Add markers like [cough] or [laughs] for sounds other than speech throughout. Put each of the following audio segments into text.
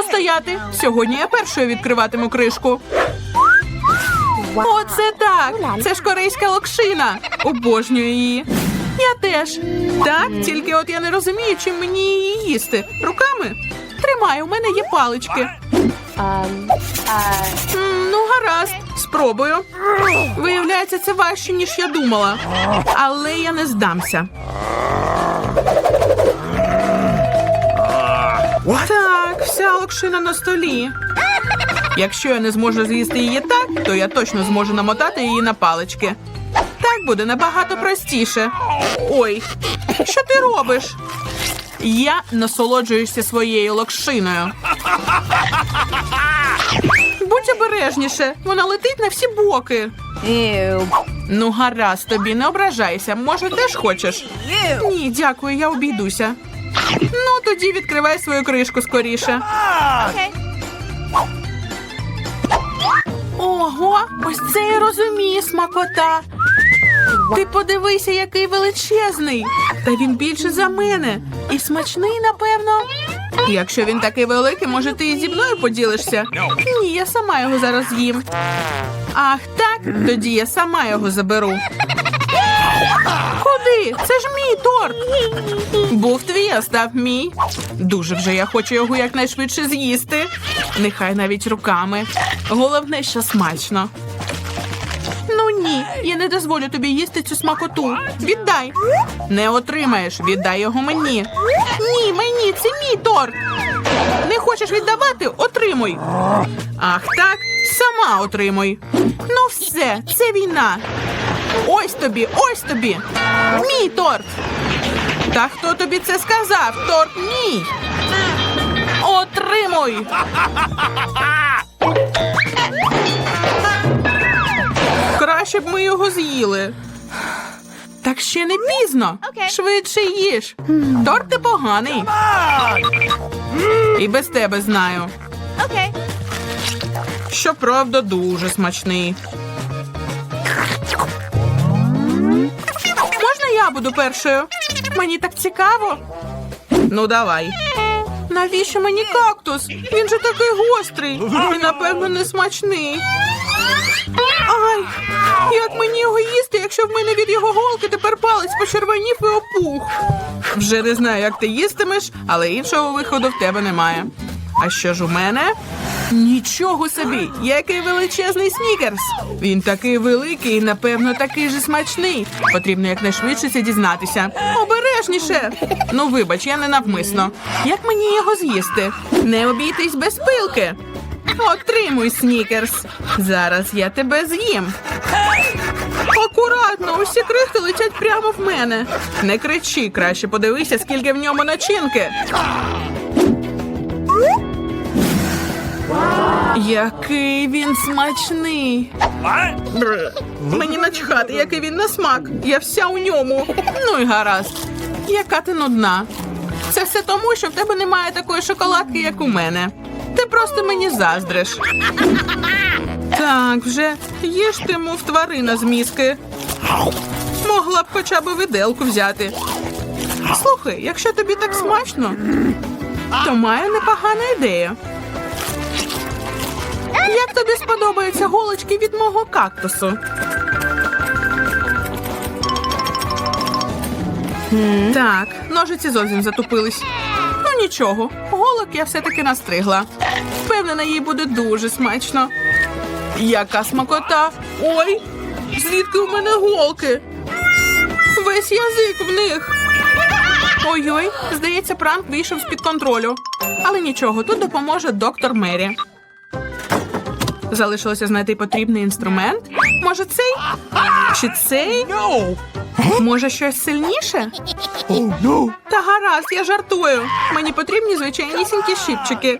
Ану стояти. Сьогодні я першою відкриватиму кришку. Оце так! Це ж корейська локшина. Обожнюю її. Я теж. Так, тільки от я не розумію, чим мені її їсти. Руками? Тримай, у мене є палички. Ну, гаразд, спробую. Виявляється, це важче, ніж я думала. Але я не здамся. Так, вся локшина на столі. Якщо я не зможу з'їсти її так, то я точно зможу намотати її на палички. Так буде набагато простіше. Ой, що ти робиш? Я насолоджуюся своєю локшиною. Будь обережніше, вона летить на всі боки. ew. Ну, гаразд тобі, не ображайся. Може, теж хочеш? Ні, дякую, я обійдуся. Ну, тоді відкривай свою кришку скоріше. Ого, ось це я розумію, смакота. Ти подивися, який величезний. Та він більше за мене. І смачний, напевно. Якщо він такий великий, може ти і зі мною поділишся? Ні, я сама його зараз з'їм. Ах, так? Тоді я сама його заберу. Куди? Це ж мій торт. Був твій, а став мій. Дуже вже я хочу його якнайшвидше з'їсти. Нехай навіть руками. Головне, що смачно. Ну ні, я не дозволю тобі їсти цю смакоту. Віддай. Не отримаєш, віддай його мені. Ні, мені, це мій торт. Не хочеш віддавати? Отримуй. Ах так, сама отримуй. Ну все, це війна. Ось тобі, ось тобі. Мій торт. Та хто тобі це сказав? Торт мій. Отримуй. Краще б ми його з'їли. Так ще не пізно. Швидше їж. Торт непоганий. І без тебе знаю. Щоправда, дуже смачний. Буду першою? Мені так цікаво. Ну, давай. Навіщо мені кактус? Він же такий гострий і, напевно, не смачний. Ай, як мені його їсти, якщо в мене від його голки тепер палець почервонів і опух. Вже не знаю, як ти їстимеш, але іншого виходу в тебе немає. А що ж у мене? Нічого собі, який величезний снікерс. Він такий великий і, напевно, такий же смачний. Потрібно якнайшвидше це дізнатися. Обережніше. Ну, вибач, я не навмисно. Як мені його з'їсти? Не обійтись без пилки. Отримуй, снікерс. Зараз я тебе з'їм. Акуратно, усі крихти летять прямо в мене. Не кричи, краще подивися, скільки в ньому начинки. Який він смачний. Мені начхати, який він на смак. Я вся у ньому. Ну і гаразд. Яка ти нудна. Це все тому, що в тебе немає такої шоколадки, як у мене. Ти просто мені заздриш. Так, вже їж ти, мов тварина з мізки. Могла б хоча б виделку взяти. Слухай, якщо тобі так смачно, то маю непогану ідею. Тобі сподобаються голочки від мого кактусу? Так, ножиці зовсім затупились. Ну нічого, голок я все-таки настригла. Впевнена, їй буде дуже смачно. Яка смакота! Ой, звідки у мене голки? Весь язик в них. Ой-ой, здається, пранк вийшов з-під контролю. Але нічого, тут допоможе доктор Мері. Залишилося знайти потрібний інструмент. Може, цей? Чи цей? Може, щось сильніше? Та гаразд, я жартую. Мені потрібні звичайнісінькі щипчики.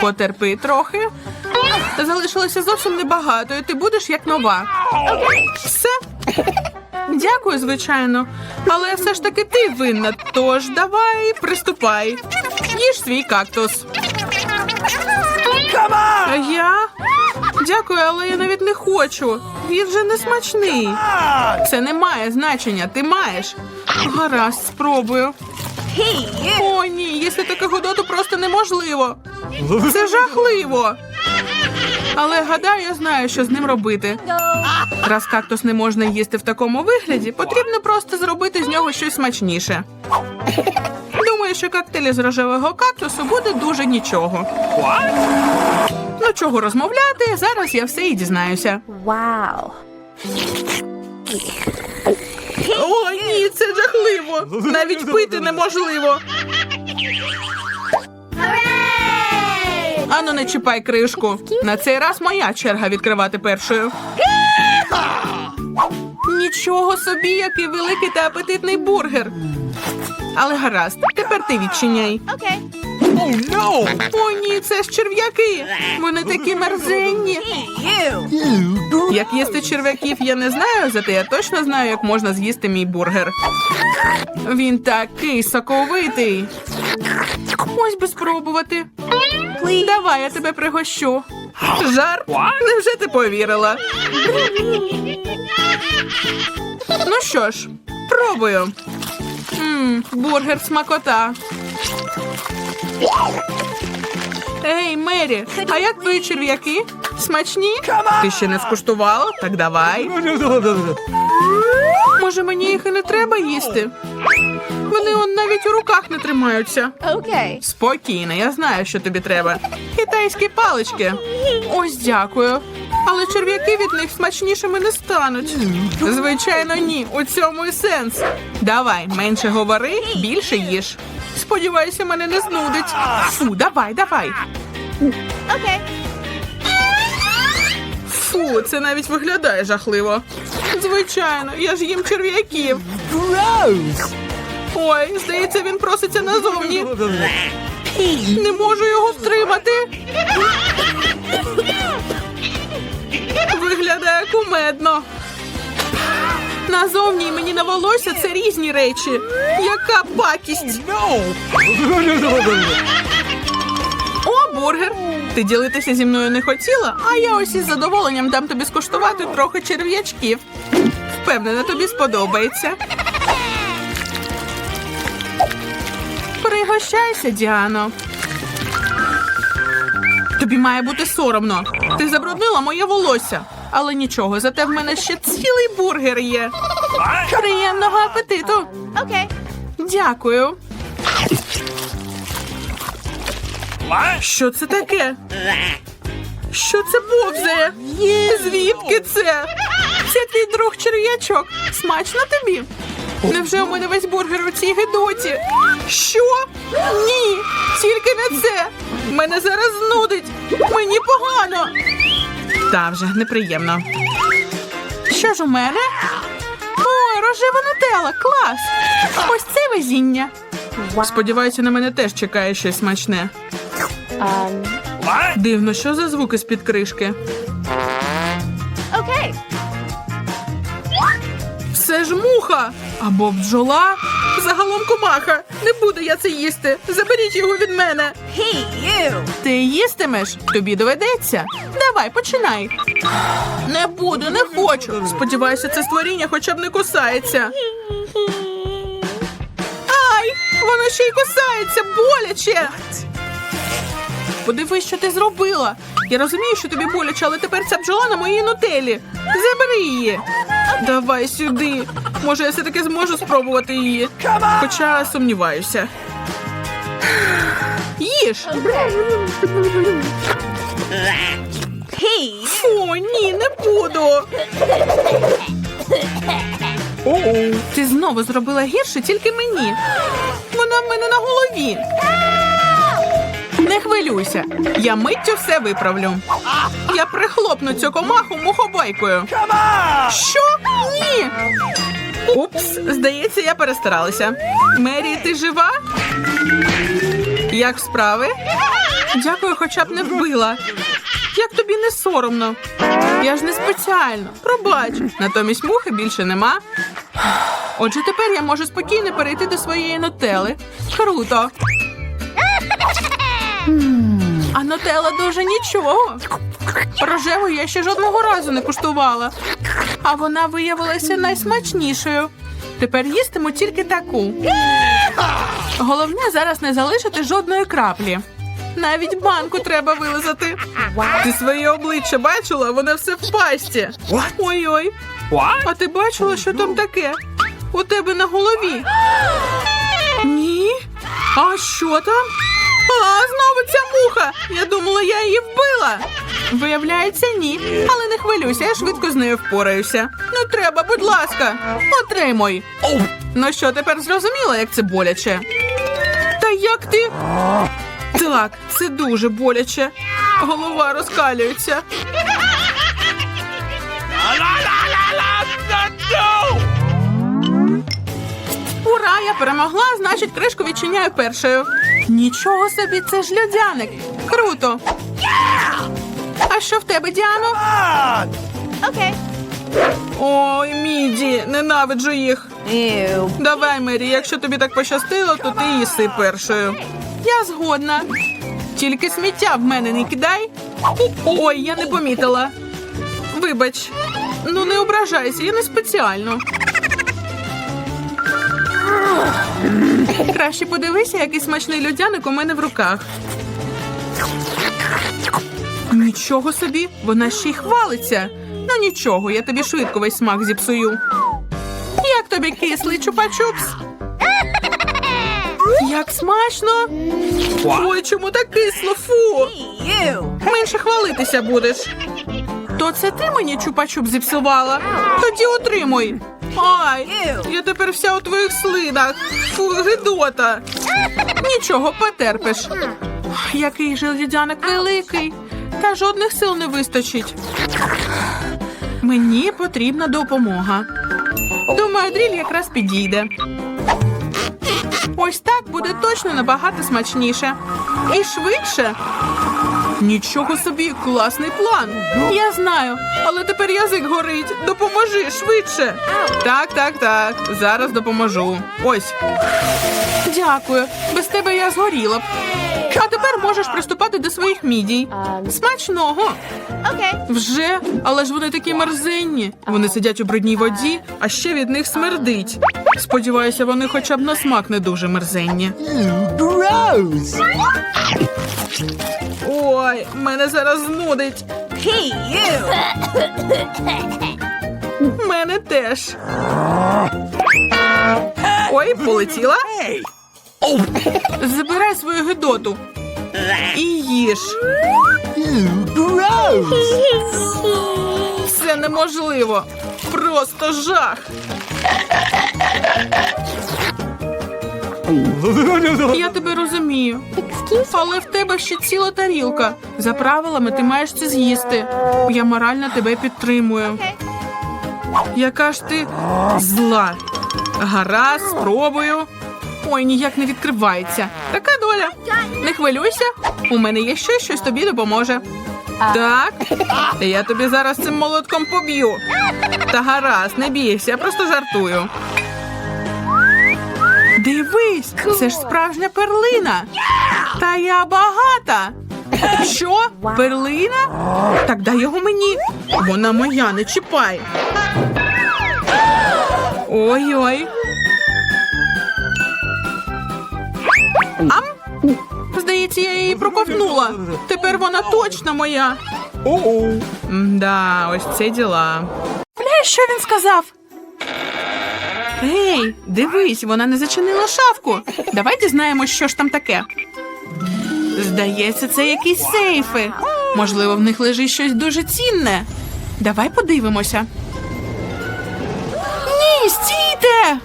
Потерпи трохи. Залишилося зовсім небагато, і ти будеш як нова. Все. Дякую, звичайно. Але все ж таки ти винна. Тож давай, приступай. Їж свій кактус. [laughs] А я? Дякую, але я навіть не хочу. Він же не смачний. Це не має значення, ти маєш. Гаразд, спробую. О, ні, їсти таку гудоту просто неможливо. Це жахливо. Але гадаю, я знаю, що з ним робити. Раз кактус не можна їсти в такому вигляді, потрібно просто зробити з нього щось смачніше. Думаю, що коктейль з рожевого кактусу буде дуже нічого. Ну чого розмовляти? Зараз я все і дізнаюся. Wow. О, ні, це жахливо. Навіть пити неможливо. Ану, не чіпай кришку. На цей раз моя черга відкривати першою. Нічого собі, який великий та апетитний бургер. Але гаразд, тепер ти відчиняй. Okay. О, ні, це ж черв'яки. Вони такі мерзенні. Як їсти черв'яків, я не знаю, зате я точно знаю, як можна з'їсти мій бургер. Він такий соковитий. Ось би спробувати. Давай, я тебе пригощу. Жар? Невже ти повірила? Ну що ж, пробую. Ммм, бургер смакота. Ей, Мері, а як твої черв'яки? Смачні? Ти ще не скуштувала? Так давай. [laughs] Може, мені їх і не треба їсти? Вони он навіть у руках не тримаються. Okay. Спокійно, я знаю, що тобі треба. Китайські палички. Ось дякую. Але черв'яки від них смачнішими не стануть. Звичайно, ні. У цьому і сенс. Давай, менше говори, більше їж. Сподіваюся, мене не знудить. Фу, давай, давай. Okay. Фу, це навіть виглядає жахливо. Звичайно, я ж їм черв'яків. Ой, здається, він проситься назовні. Не можу його втримати. Виглядає кумедно. Назовні і мені на волосся це різні речі. Яка пакість! О, бургер! Ти ділитися зі мною не хотіла, а я ось із задоволенням дам тобі скуштувати трохи черв'ячків. Впевнена, тобі сподобається. Пригощайся, Діано. Тобі має бути соромно. Ти забруднила моє волосся. Але нічого, зате в мене ще цілий бургер є. Приємного апетиту. Okay. Дякую. Що це таке? Що це повзає? Звідки це? Це твій друг черв'ячок. Смачно тобі? Невже у мене весь бургер у цій гидоті? Що? Ні, тільки не це. Мене зараз знудить. Мені погано. Та вже неприємно. Що ж у мене? О, рожева нутелла, клас! Ось це везіння. Сподіваюся, на мене теж чекає щось смачне. Дивно, що за звуки з-під кришки? Okay. Все ж муха або бджола. Загалом комаха. Не буду я це їсти. Заберіть його від мене. Hey, you. Ти їстимеш? Тобі доведеться. Давай, починай. Не буду, не хочу. Сподіваюся, це створіння хоча б не кусається. Ай! Воно ще й кусається, боляче. Подивись, що ти зробила. Я розумію, що тобі боляче, але тепер ця бджола на моїй нутелі. Забери її. Давай сюди. Може, я все-таки зможу спробувати її. Хоча сумніваюся. Їж. Фу, ні, не буду. Ти знову зробила гірше тільки мені. Вона в мене на голові. Не хвилюйся, я миттю все виправлю. Я прихлопну цю комаху мухобайкою. Що? Ні. Упс, здається, я перестаралася. Мері, ти жива? Як справи? Дякую, хоча б не вбила. Як тобі не соромно? Я ж не спеціально. Пробач. Натомість мухи більше нема. Отже, тепер я можу спокійно перейти до своєї нутели. Круто. А нутела дуже нічого. Рожеву я ще жодного разу не куштувала. А вона виявилася найсмачнішою. Тепер їстиму тільки таку. Головне зараз не залишити жодної краплі. Навіть банку треба вилизати. Ти своє обличчя бачила? Воно все в пасті. Ой-ой. А ти бачила, що там таке? У тебе на голові. Ні. А що там? А, знову ця муха. Я думала, я її вбила. Виявляється, ні. Але не хвилюйся, я швидко з нею впораюся. Не треба, будь ласка, отримуй. Ну що, тепер зрозуміла, як це боляче? Та як ти? Так, це дуже боляче. Голова розкалюється. Ура, я перемогла, значить, кришку відчиняю першою. Нічого собі, це ж льодяник. Круто. А що в тебе, Діано? Okay. Ой, Міді, ненавиджу їх. Ew. Давай, Мері, якщо тобі так пощастило, то ти їси першою. Я згодна. Тільки сміття в мене не кидай. Ой, я не помітила. Вибач, ну не ображайся, я не спеціально. Краще подивися, який смачний льодяник у мене в руках. Нічого собі, вона ще й хвалиться. Ну нічого, я тобі швидко весь смак зіпсую. Як тобі кислий чупа-чупс? Як смачно! Ой, чому так кисло? Фу! Менше хвалитися будеш. То це ти мені чупа-чуп зіпсувала? Тоді отримуй. Ай, я тепер вся у твоїх слинах. Фу, гидота. Нічого, потерпиш. Який же льодяник великий. Та жодних сил не вистачить. Мені потрібна допомога. Думаю, дріль якраз підійде. Ось так буде точно набагато смачніше. І швидше. Нічого собі, класний план. Я знаю, але тепер язик горить. Допоможи швидше. Так, так, так. Зараз допоможу. Ось. Дякую. Без тебе я згоріла б. А тепер можеш приступати до своїх мідій. Смачного. Okay. Вже, але ж вони такі мерзенні. Вони сидять у брудній воді, а ще від них смердить. Сподіваюся, вони хоча б на смак не дуже мерзенні. Gross! Ой, мене зараз знудить. Hey, you. Мене теж. Ой, полетіла. Забирай свою гидоту. І їж. Це неможливо. Просто жах. Я тебе розумію. Але в тебе ще ціла тарілка. За правилами ти маєш це з'їсти. Я морально тебе підтримую. Яка ж ти зла. Гаразд, спробую. Ой, ніяк не відкривається. Така доля. Не хвилюйся, у мене є щось, щось тобі допоможе. Так, я тобі зараз цим молотком поб'ю. Та гаразд, не бійся, я просто жартую. Дивись, це ж справжня перлина. Та я багата. Що? Перлина? Так дай його мені. Вона моя, не чіпай. Ой-ой. Ам? Здається, я її проковтнула. Тепер вона точно моя. Да, ось це діла. Бля, що він сказав? Ей, дивись, вона не зачинила шафку. Давай дізнаємось, що ж там таке. Здається, це якісь сейфи. Можливо, в них лежить щось дуже цінне. Давай подивимося. Ні, стійте!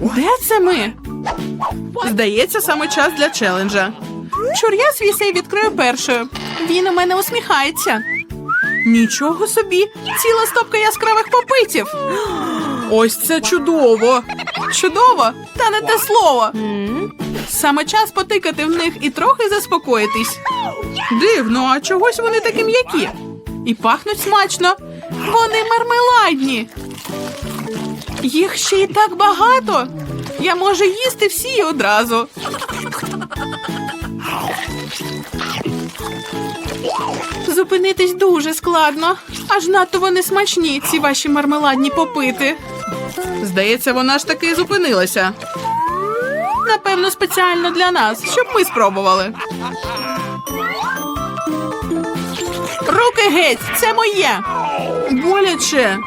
Де це ми? Здається, саме час для челенджа. Чур, я свій сейф відкрию першою. Він у мене усміхається. Нічого собі, ціла стопка яскравих попитів. Ось це чудово. Чудово, та не те слово. Саме час потикати в них і трохи заспокоїтись. Дивно, а чогось вони такі м'які. І пахнуть смачно. Вони мармеладні. Їх ще й так багато. Я можу їсти всі одразу. Зупинитись дуже складно. Аж надто вони смачні, ці ваші мармеладні попити. Здається, вона ж таки зупинилася. Напевно, спеціально для нас, щоб ми спробували. Руки геть, це моє. Боляче.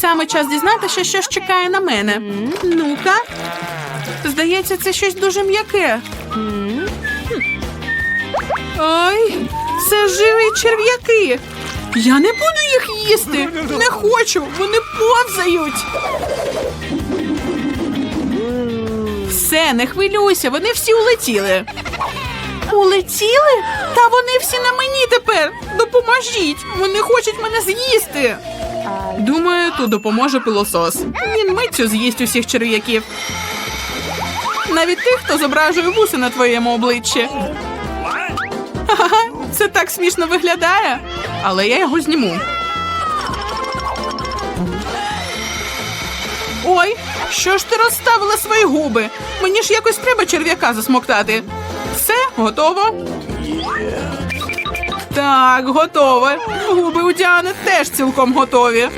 Саме час дізнатися, що ж чекає на мене. Ну-ка. Здається, це щось дуже м'яке. Ой, це живі черв'яки. Я не буду їх їсти. Не хочу, вони повзають. Все, не хвилюйся, вони всі улетіли. Улетіли? Та вони всі на мені тепер. Допоможіть! Вони хочуть мене з'їсти. Думаю, тут допоможе пилосос. Він миттю з'їсть усіх черв'яків. Навіть тих, хто зображує вуси на твоєму обличчі. Ха-ха, це так смішно виглядає, але я його зніму. Ой, що ж ти розставила свої губи? Мені ж якось треба черв'яка засмоктати. Все, готово. Так, готове. Губи у Діани теж цілком готові.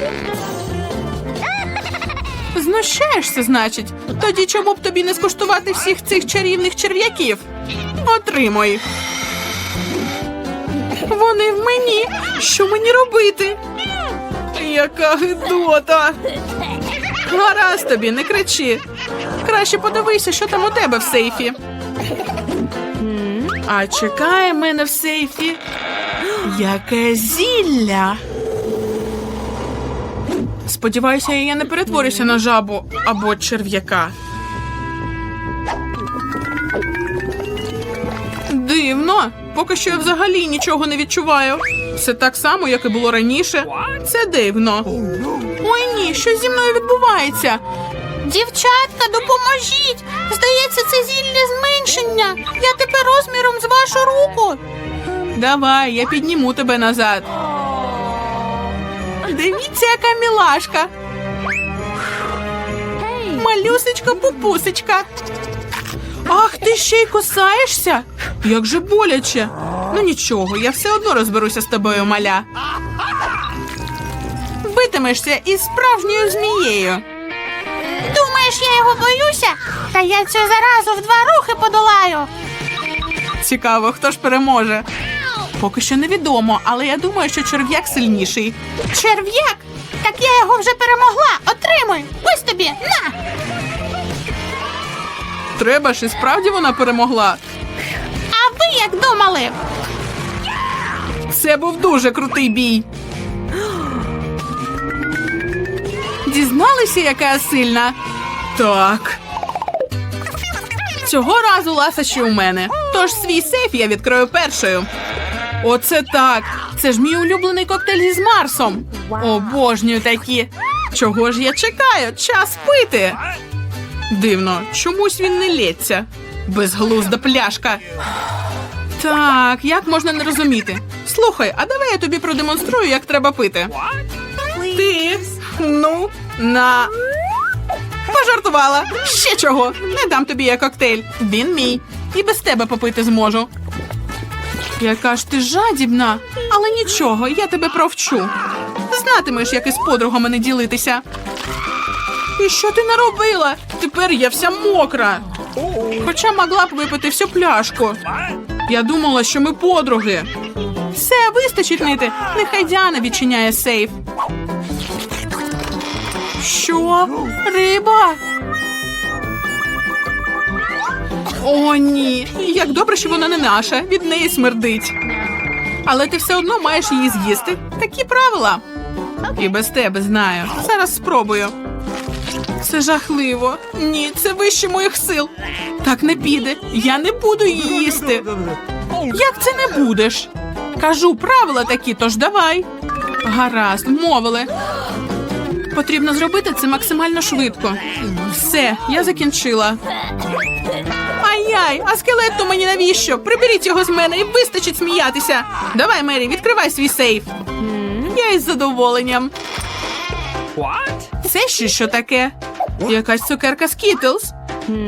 Знущаєшся, значить. Тоді чому б тобі не скуштувати всіх цих чарівних черв'яків? Отримуй. Вони в мені. Що мені робити? Яка гидота. Гаразд тобі, не кричи. Краще подивися, що там у тебе в сейфі. А чекає мене в сейфі. Яке зілля. Сподіваюся, я не перетворюся на жабу або черв'яка. Дивно. Поки що я взагалі нічого не відчуваю. Все так само, як і було раніше. Це дивно. Ой ні, що зі мною відбувається? Дівчатка, допоможіть! Здається, це зілля зменшення. Я тепер розміром з вашу руку. Давай, я підніму тебе назад. Дивіться, яка мілашка. Малюсечка пупусечка. Ах, ти ще й кусаєшся? Як же боляче. Ну нічого, я все одно розберуся з тобою, маля. Битимешся із справжньою змією. Думаєш, я його боюся? Та я цю заразу в два рухи подолаю. Цікаво, хто ж переможе. Поки що невідомо, але я думаю, що черв'як сильніший. Черв'як? Так я його вже перемогла. Отримуй. Ось тобі. На. Треба ж і справді вона перемогла. А ви як думали? Це був дуже крутий бій. Дізналися, яка я сильна? Так. Цього разу ласощі у мене. Тож свій сейф я відкрию першою. Оце так. Це ж мій улюблений коктейль із Марсом. Обожнюю такі. Чого ж я чекаю? Час пити. Дивно, чомусь він не лється. Безглузда пляшка. Так, як можна не розуміти? Слухай, а давай я тобі продемонструю, як треба пити. Ти ну на пожартувала. Ще чого? Не дам тобі я коктейль. Він мій. І без тебе попити зможу. Яка ж ти жадібна, але нічого, я тебе провчу. Знатимеш, як із подругами не ділитися. І що ти наробила? Тепер я вся мокра. Хоча могла б випити всю пляшку. Я думала, що ми подруги. Все, вистачить нити. Нехай Діана відчиняє сейф. Що? Риба? О, ні. Як добре, що вона не наша. Від неї смердить. Але ти все одно маєш її з'їсти. Такі правила. І без тебе знаю. Зараз спробую. Це жахливо. Ні, це вище моїх сил. Так не піде. Я не буду її їсти. Як це не будеш? Кажу, правила такі, тож давай. Гаразд, вмовили. Потрібно зробити це максимально швидко. Все, я закінчила. Ай-яй, а скелет то мені навіщо? Приберіть його з мене і вистачить сміятися. Давай, Мері, відкривай свій сейф. Я із задоволенням. Це ще що таке? Якась цукерка Skittles.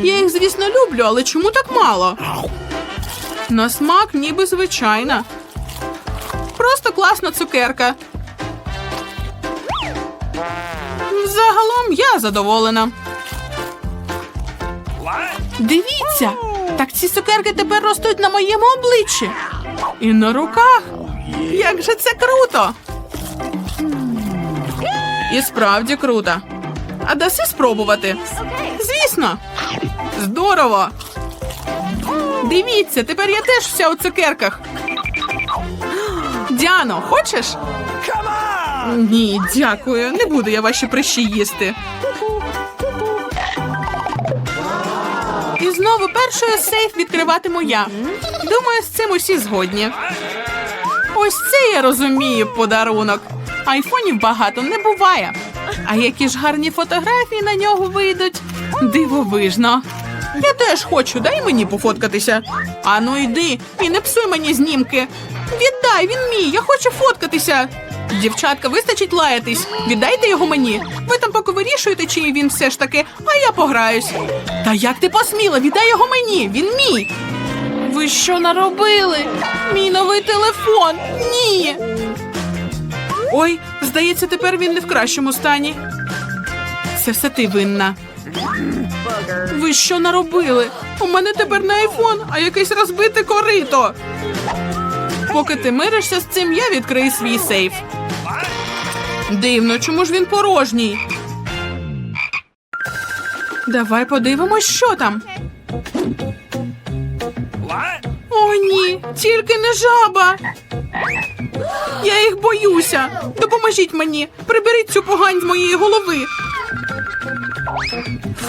Я їх, звісно, люблю, але чому так мало? На смак ніби звичайна. Просто класна цукерка. Загалом я задоволена. Дивіться, так ці цукерки тепер ростуть на моєму обличчі. І на руках. Як же це круто! І справді круто. А даси спробувати? Звісно. Здорово. Дивіться, тепер я теж вся у цукерках. Діано, хочеш? Ні, дякую. Не буду я ваші прищі їсти. І знову першою сейф відкриватиму я. Думаю, з цим усі згодні. Ось це я розумію подарунок. Айфонів багато не буває. А які ж гарні фотографії на нього вийдуть. Дивовижно. Я теж хочу, дай мені пофоткатися. Ану йди і не псуй мені знімки. Віддай, він мій, я хочу фоткатися. Дівчатка, вистачить лаятись. Віддайте його мені. Ви там поки вирішуєте, чиї він все ж таки, а я пограюсь. Та як ти посміла? Віддай його мені, він мій. Ви що наробили? Мій новий телефон. Ні. Ой, здається, тепер він не в кращому стані. Це все ти винна. Ви що наробили? У мене тепер не айфон, а якесь розбите корито. Поки ти миришся з цим, я відкрию свій сейф. Дивно, чому ж він порожній? Давай подивимось, що там. О, ні, тільки не жаба. Я їх боюся. Допоможіть мені. Приберіть цю погань з моєї голови.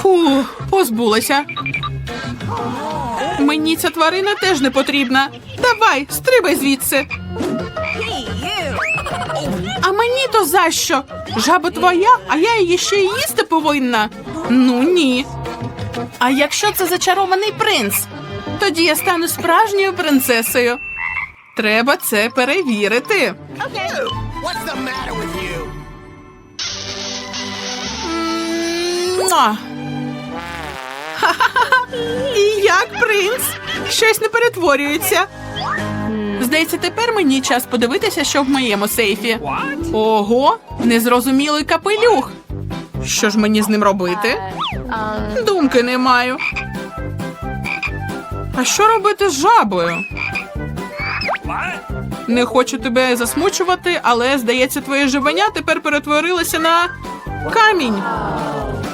Фу, позбулася. Мені ця тварина теж не потрібна. Давай, стрибай звідси. А мені то за що? Жаба твоя, а я її ще й їсти повинна. Ну ні. А якщо це зачарований принц, тоді я стану справжньою принцесою. Треба це перевірити. [laughs] Ха-ха-ха. Принц? Щось не перетворюється. Здається, тепер мені час подивитися, що в моєму сейфі. Ого, незрозумілий капелюх. Що ж мені з ним робити? Думки не маю. А що робити з жабою? Не хочу тебе засмучувати, але здається, твоє живання тепер перетворилося на камінь.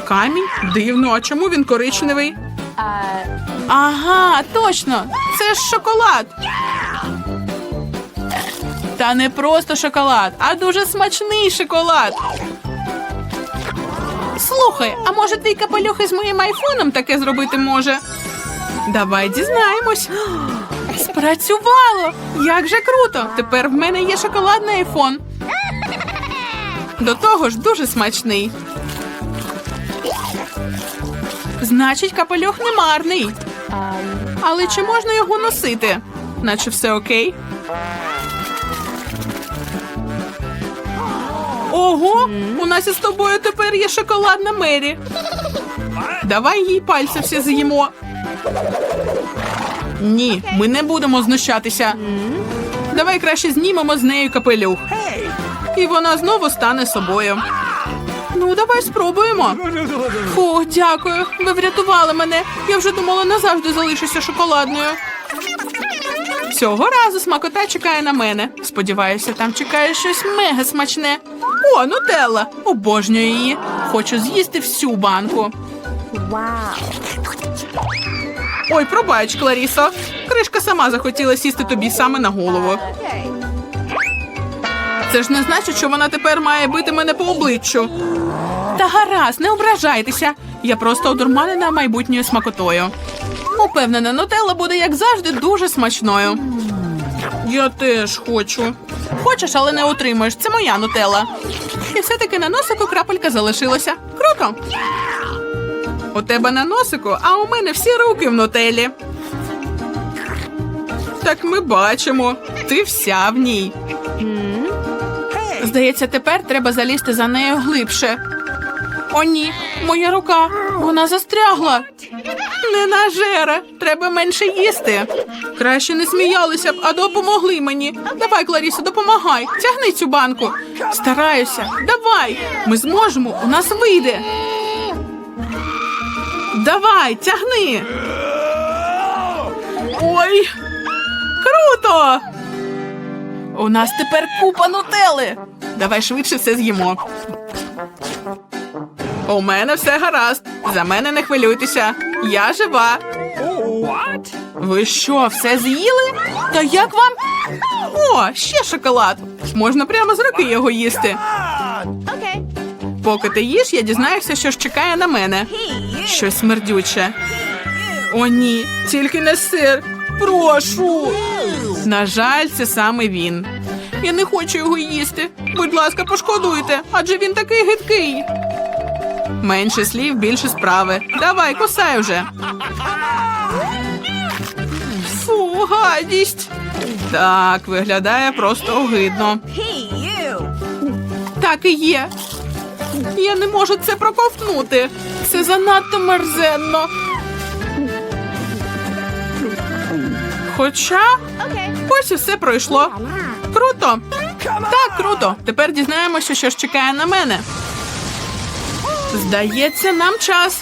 Камінь? Дивно, а чому він коричневий? Ага, точно! Це ж шоколад. Та не просто шоколад, а дуже смачний шоколад. Слухай, а може твій капелюх із моїм айфоном таке зробити може? Давай дізнаємось. [gasps] Спрацювало! Як же круто! Тепер в мене є шоколадний айфон. До того ж дуже смачний. Значить, капелюх не марний. Але чи можна його носити? Наче все окей. Ого, у нас із тобою тепер є шоколадна Мері. Давай їй пальці всі з'їмо. Ні, ми не будемо знущатися. Давай краще знімемо з нею капелюх. І вона знову стане собою. Ну, давай спробуємо. Фу, дякую. Ви врятували мене. Я вже думала, назавжди залишуся шоколадною. Цього разу смакота чекає на мене. Сподіваюся, там чекає щось мега смачне. О, нутелла! Обожнюю її. Хочу з'їсти всю банку. Ой, пробач, Кларісо. Кришка сама захотіла сісти тобі саме на голову. Це ж не значить, що вона тепер має бити мене по обличчю. Та гаразд, не ображайтеся. Я просто одурманена майбутньою смакотою. Упевнена, нутелла буде, як завжди, дуже смачною. Я теж хочу. Хочеш, але не отримаєш. Це моя нутелла. І все-таки на носику крапелька залишилася. Круто. У тебе на носику, а у мене всі руки в нутелі. Так ми бачимо. Ти вся в ній. Здається, тепер треба залізти за нею глибше. О, ні, моя рука. Вона застрягла. Не нажера. Треба менше їсти. Краще не сміялися б, а допомогли мені. Давай, Кларісо, допомагай. Тягни цю банку. Стараюся. Давай. Ми зможемо. У нас вийде. Давай, тягни. Ой. Круто! У нас тепер купа нутели. Давай швидше все з'їмо. У мене все гаразд. За мене не хвилюйтеся. Я жива. Ви що, все з'їли? Та як вам? О, ще шоколад. Можна прямо з руки його їсти. Поки ти їш, я дізнаюся, що ж чекає на мене. Щось смердюче. О, ні, тільки не сир. Прошу. На жаль, це саме він. Я не хочу його їсти. Будь ласка, пошкодуйте, адже він такий гидкий. Менше слів, більше справи. Давай, кусай вже. Фу, гадість. Так, виглядає просто огидно. Так і є. Я не можу це проковтнути. Це занадто мерзенно. Хоча ось і все пройшло. Круто. Так, круто. Тепер дізнаємося, що ж чекає на мене. Здається, нам час.